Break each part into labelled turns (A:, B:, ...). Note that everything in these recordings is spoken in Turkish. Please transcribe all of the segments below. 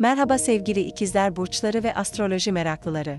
A: Merhaba sevgili ikizler burçları ve astroloji meraklıları.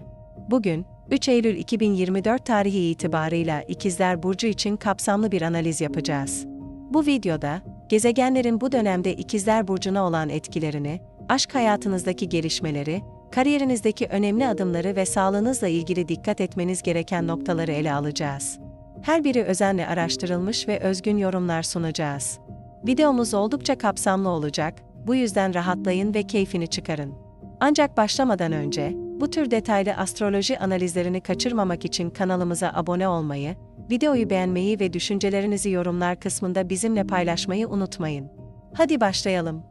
A: Bugün, 3 Eylül 2024 tarihi itibarıyla ikizler burcu için kapsamlı bir analiz yapacağız. Bu videoda, gezegenlerin bu dönemde ikizler burcuna olan etkilerini, aşk hayatınızdaki gelişmeleri, kariyerinizdeki önemli adımları ve sağlığınızla ilgili dikkat etmeniz gereken noktaları ele alacağız. Her biri özenle araştırılmış ve özgün yorumlar sunacağız. Videomuz oldukça kapsamlı olacak, bu yüzden rahatlayın ve keyfini çıkarın. Ancak başlamadan önce, bu tür detaylı astroloji analizlerini kaçırmamak için kanalımıza abone olmayı, videoyu beğenmeyi ve düşüncelerinizi yorumlar kısmında bizimle paylaşmayı unutmayın. Hadi başlayalım.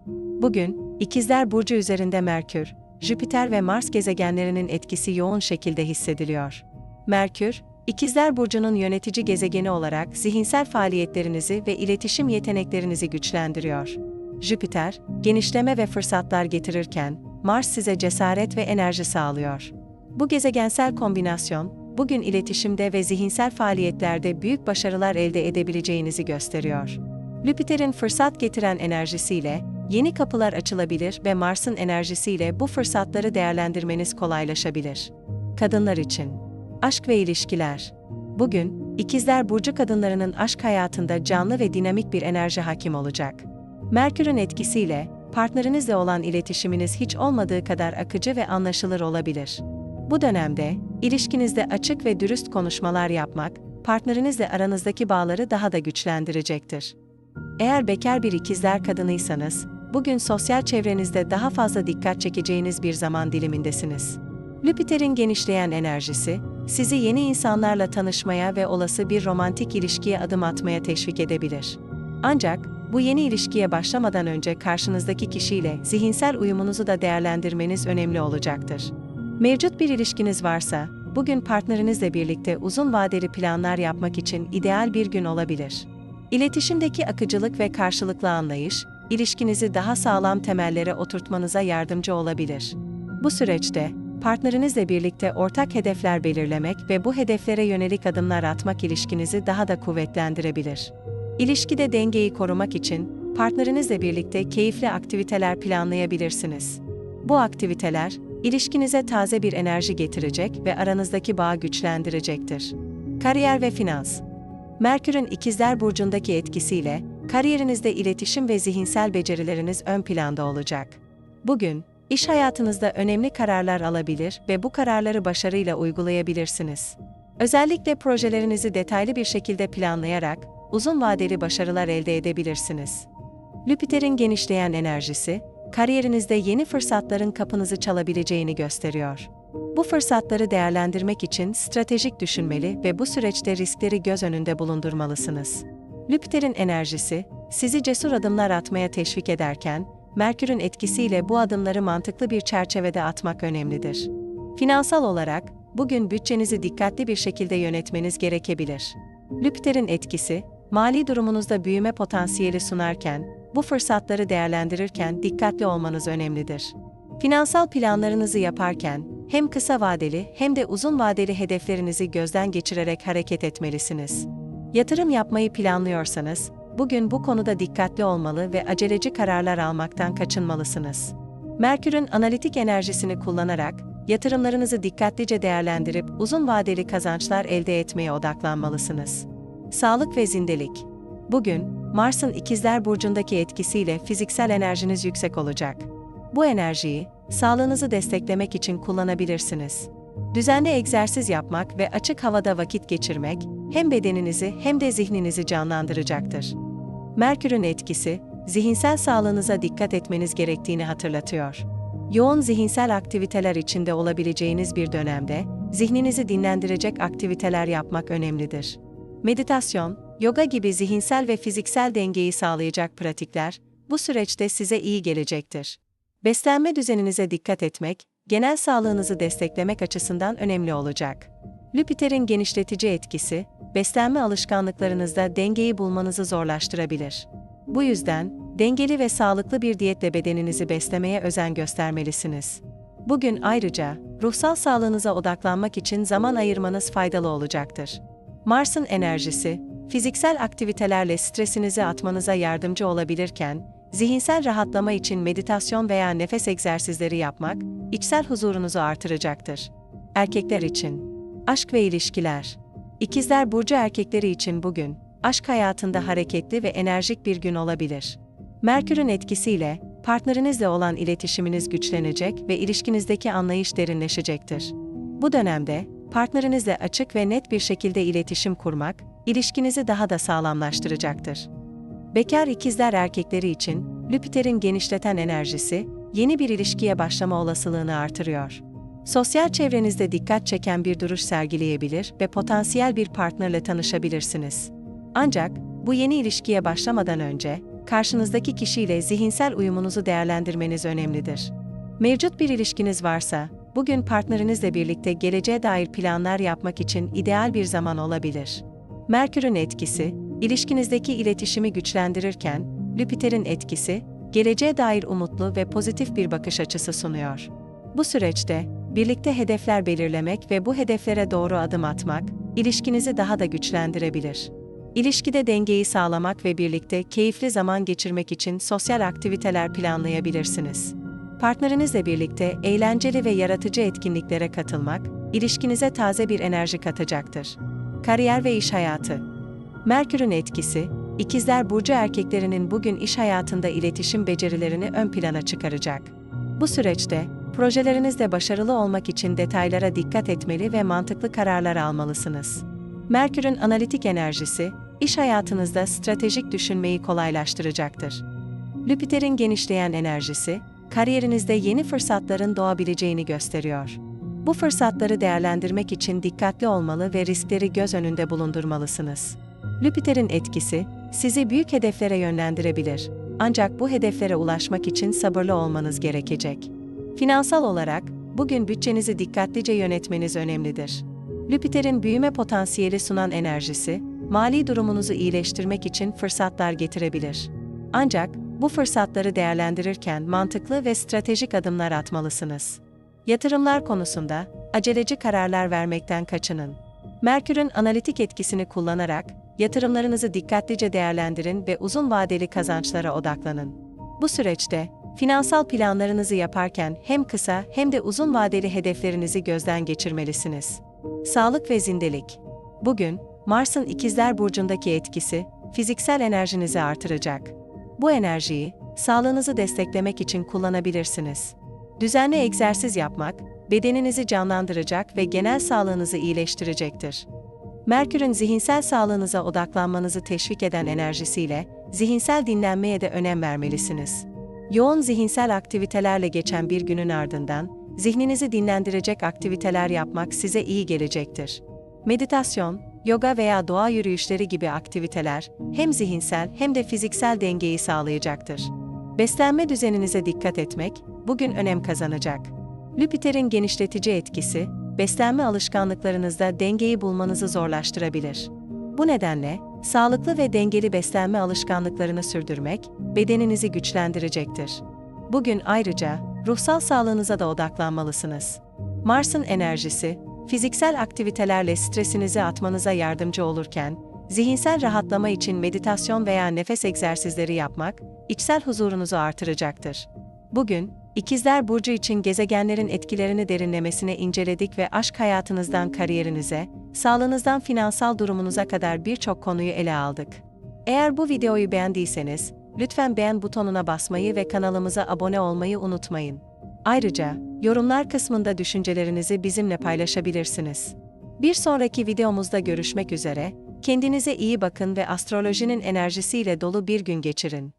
A: Bugün, İkizler Burcu üzerinde Merkür, Jüpiter ve Mars gezegenlerinin etkisi yoğun şekilde hissediliyor. Merkür, İkizler Burcu'nun yönetici gezegeni olarak zihinsel faaliyetlerinizi ve iletişim yeteneklerinizi güçlendiriyor. Jüpiter, genişleme ve fırsatlar getirirken, Mars size cesaret ve enerji sağlıyor. Bu gezegensel kombinasyon, bugün iletişimde ve zihinsel faaliyetlerde büyük başarılar elde edebileceğinizi gösteriyor. Jüpiter'in fırsat getiren enerjisiyle, yeni kapılar açılabilir ve Mars'ın enerjisiyle bu fırsatları değerlendirmeniz kolaylaşabilir. Kadınlar için Aşk ve ilişkiler Bugün, İkizler Burcu kadınlarının aşk hayatında canlı ve dinamik bir enerji hakim olacak. Merkür'ün etkisiyle, partnerinizle olan iletişiminiz hiç olmadığı kadar akıcı ve anlaşılır olabilir. Bu dönemde, ilişkinizde açık ve dürüst konuşmalar yapmak, partnerinizle aranızdaki bağları daha da güçlendirecektir. Eğer bekar bir ikizler kadınıysanız, bugün sosyal çevrenizde daha fazla dikkat çekeceğiniz bir zaman dilimindesiniz. Jüpiter'in genişleyen enerjisi, sizi yeni insanlarla tanışmaya ve olası bir romantik ilişkiye adım atmaya teşvik edebilir. Ancak, bu yeni ilişkiye başlamadan önce karşınızdaki kişiyle zihinsel uyumunuzu da değerlendirmeniz önemli olacaktır. Mevcut bir ilişkiniz varsa, bugün partnerinizle birlikte uzun vadeli planlar yapmak için ideal bir gün olabilir. İletişimdeki akıcılık ve karşılıklı anlayış, ilişkinizi daha sağlam temellere oturtmanıza yardımcı olabilir. Bu süreçte, partnerinizle birlikte ortak hedefler belirlemek ve bu hedeflere yönelik adımlar atmak ilişkinizi daha da kuvvetlendirebilir. İlişkide dengeyi korumak için partnerinizle birlikte keyifli aktiviteler planlayabilirsiniz. Bu aktiviteler, ilişkinize taze bir enerji getirecek ve aranızdaki bağı güçlendirecektir. Kariyer ve finans Merkür'ün İkizler Burcu'ndaki etkisiyle, kariyerinizde iletişim ve zihinsel becerileriniz ön planda olacak. Bugün, iş hayatınızda önemli kararlar alabilir ve bu kararları başarıyla uygulayabilirsiniz. Özellikle projelerinizi detaylı bir şekilde planlayarak, uzun vadeli başarılar elde edebilirsiniz. Jüpiter'in genişleyen enerjisi, kariyerinizde yeni fırsatların kapınızı çalabileceğini gösteriyor. Bu fırsatları değerlendirmek için stratejik düşünmeli ve bu süreçte riskleri göz önünde bulundurmalısınız. Jüpiter'in enerjisi, sizi cesur adımlar atmaya teşvik ederken, Merkür'ün etkisiyle bu adımları mantıklı bir çerçevede atmak önemlidir. Finansal olarak, bugün bütçenizi dikkatli bir şekilde yönetmeniz gerekebilir. Jüpiter'in etkisi, mali durumunuzda büyüme potansiyeli sunarken, bu fırsatları değerlendirirken dikkatli olmanız önemlidir. Finansal planlarınızı yaparken, hem kısa vadeli hem de uzun vadeli hedeflerinizi gözden geçirerek hareket etmelisiniz. Yatırım yapmayı planlıyorsanız, bugün bu konuda dikkatli olmalı ve aceleci kararlar almaktan kaçınmalısınız. Merkür'ün analitik enerjisini kullanarak, yatırımlarınızı dikkatlice değerlendirip uzun vadeli kazançlar elde etmeye odaklanmalısınız. Sağlık ve zindelik. Bugün, Mars'ın İkizler Burcu'ndaki etkisiyle fiziksel enerjiniz yüksek olacak. Bu enerjiyi, sağlığınızı desteklemek için kullanabilirsiniz. Düzenli egzersiz yapmak ve açık havada vakit geçirmek, hem bedeninizi hem de zihninizi canlandıracaktır. Merkür'ün etkisi, zihinsel sağlığınıza dikkat etmeniz gerektiğini hatırlatıyor. Yoğun zihinsel aktiviteler içinde olabileceğiniz bir dönemde, zihninizi dinlendirecek aktiviteler yapmak önemlidir. Meditasyon, yoga gibi zihinsel ve fiziksel dengeyi sağlayacak pratikler, bu süreçte size iyi gelecektir. Beslenme düzeninize dikkat etmek, genel sağlığınızı desteklemek açısından önemli olacak. Jüpiter'in genişletici etkisi, beslenme alışkanlıklarınızda dengeyi bulmanızı zorlaştırabilir. Bu yüzden, dengeli ve sağlıklı bir diyetle bedeninizi beslemeye özen göstermelisiniz. Bugün ayrıca, ruhsal sağlığınıza odaklanmak için zaman ayırmanız faydalı olacaktır. Mars'ın enerjisi, fiziksel aktivitelerle stresinizi atmanıza yardımcı olabilirken, zihinsel rahatlama için meditasyon veya nefes egzersizleri yapmak, içsel huzurunuzu artıracaktır. Erkekler için Aşk ve ilişkiler İkizler Burcu erkekleri için bugün, aşk hayatında hareketli ve enerjik bir gün olabilir. Merkür'ün etkisiyle, partnerinizle olan iletişiminiz güçlenecek ve ilişkinizdeki anlayış derinleşecektir. Bu dönemde, partnerinizle açık ve net bir şekilde iletişim kurmak, ilişkinizi daha da sağlamlaştıracaktır. Bekar ikizler erkekleri için, Lüpiter'in genişleten enerjisi, yeni bir ilişkiye başlama olasılığını artırıyor. Sosyal çevrenizde dikkat çeken bir duruş sergileyebilir ve potansiyel bir partnerle tanışabilirsiniz. Ancak, bu yeni ilişkiye başlamadan önce, karşınızdaki kişiyle zihinsel uyumunuzu değerlendirmeniz önemlidir. Mevcut bir ilişkiniz varsa, bugün partnerinizle birlikte geleceğe dair planlar yapmak için ideal bir zaman olabilir. Merkür'ün etkisi, ilişkinizdeki iletişimi güçlendirirken, Lüpiter'in etkisi, geleceğe dair umutlu ve pozitif bir bakış açısı sunuyor. Bu süreçte, birlikte hedefler belirlemek ve bu hedeflere doğru adım atmak, ilişkinizi daha da güçlendirebilir. İlişkide dengeyi sağlamak ve birlikte keyifli zaman geçirmek için sosyal aktiviteler planlayabilirsiniz. Partnerinizle birlikte eğlenceli ve yaratıcı etkinliklere katılmak, ilişkinize taze bir enerji katacaktır. Kariyer ve iş hayatı Merkür'ün etkisi, İkizler Burcu erkeklerinin bugün iş hayatında iletişim becerilerini ön plana çıkaracak. Bu süreçte, projelerinizde başarılı olmak için detaylara dikkat etmeli ve mantıklı kararlar almalısınız. Merkür'ün analitik enerjisi, iş hayatınızda stratejik düşünmeyi kolaylaştıracaktır. Lüpiter'in genişleyen enerjisi, kariyerinizde yeni fırsatların doğabileceğini gösteriyor. Bu fırsatları değerlendirmek için dikkatli olmalı ve riskleri göz önünde bulundurmalısınız. Lüpiter'in etkisi, sizi büyük hedeflere yönlendirebilir. Ancak bu hedeflere ulaşmak için sabırlı olmanız gerekecek. Finansal olarak, bugün bütçenizi dikkatlice yönetmeniz önemlidir. Lüpiter'in büyüme potansiyeli sunan enerjisi, mali durumunuzu iyileştirmek için fırsatlar getirebilir. Ancak, bu fırsatları değerlendirirken mantıklı ve stratejik adımlar atmalısınız. Yatırımlar konusunda, aceleci kararlar vermekten kaçının. Merkür'ün analitik etkisini kullanarak, yatırımlarınızı dikkatlice değerlendirin ve uzun vadeli kazançlara odaklanın. Bu süreçte, finansal planlarınızı yaparken hem kısa hem de uzun vadeli hedeflerinizi gözden geçirmelisiniz. Sağlık ve zindelik. Bugün, Mars'ın İkizler Burcu'ndaki etkisi, fiziksel enerjinizi artıracak. Bu enerjiyi, sağlığınızı desteklemek için kullanabilirsiniz. Düzenli egzersiz yapmak, bedeninizi canlandıracak ve genel sağlığınızı iyileştirecektir. Merkür'ün zihinsel sağlığınıza odaklanmanızı teşvik eden enerjisiyle, zihinsel dinlenmeye de önem vermelisiniz. Yoğun zihinsel aktivitelerle geçen bir günün ardından, zihninizi dinlendirecek aktiviteler yapmak size iyi gelecektir. Meditasyon, yoga veya doğa yürüyüşleri gibi aktiviteler hem zihinsel hem de fiziksel dengeyi sağlayacaktır. Beslenme düzeninize dikkat etmek bugün önem kazanacak. Lüpiter'in genişletici etkisi, beslenme alışkanlıklarınızda dengeyi bulmanızı zorlaştırabilir. Bu nedenle, sağlıklı ve dengeli beslenme alışkanlıklarını sürdürmek, bedeninizi güçlendirecektir. Bugün ayrıca, ruhsal sağlığınıza da odaklanmalısınız. Mars'ın enerjisi, fiziksel aktivitelerle stresinizi atmanıza yardımcı olurken, zihinsel rahatlama için meditasyon veya nefes egzersizleri yapmak, içsel huzurunuzu artıracaktır. Bugün, İkizler Burcu için gezegenlerin etkilerini derinlemesine inceledik ve aşk hayatınızdan kariyerinize, sağlığınızdan finansal durumunuza kadar birçok konuyu ele aldık. Eğer bu videoyu beğendiyseniz, lütfen beğen butonuna basmayı ve kanalımıza abone olmayı unutmayın. Ayrıca, yorumlar kısmında düşüncelerinizi bizimle paylaşabilirsiniz. Bir sonraki videomuzda görüşmek üzere, kendinize iyi bakın ve astrolojinin enerjisiyle dolu bir gün geçirin.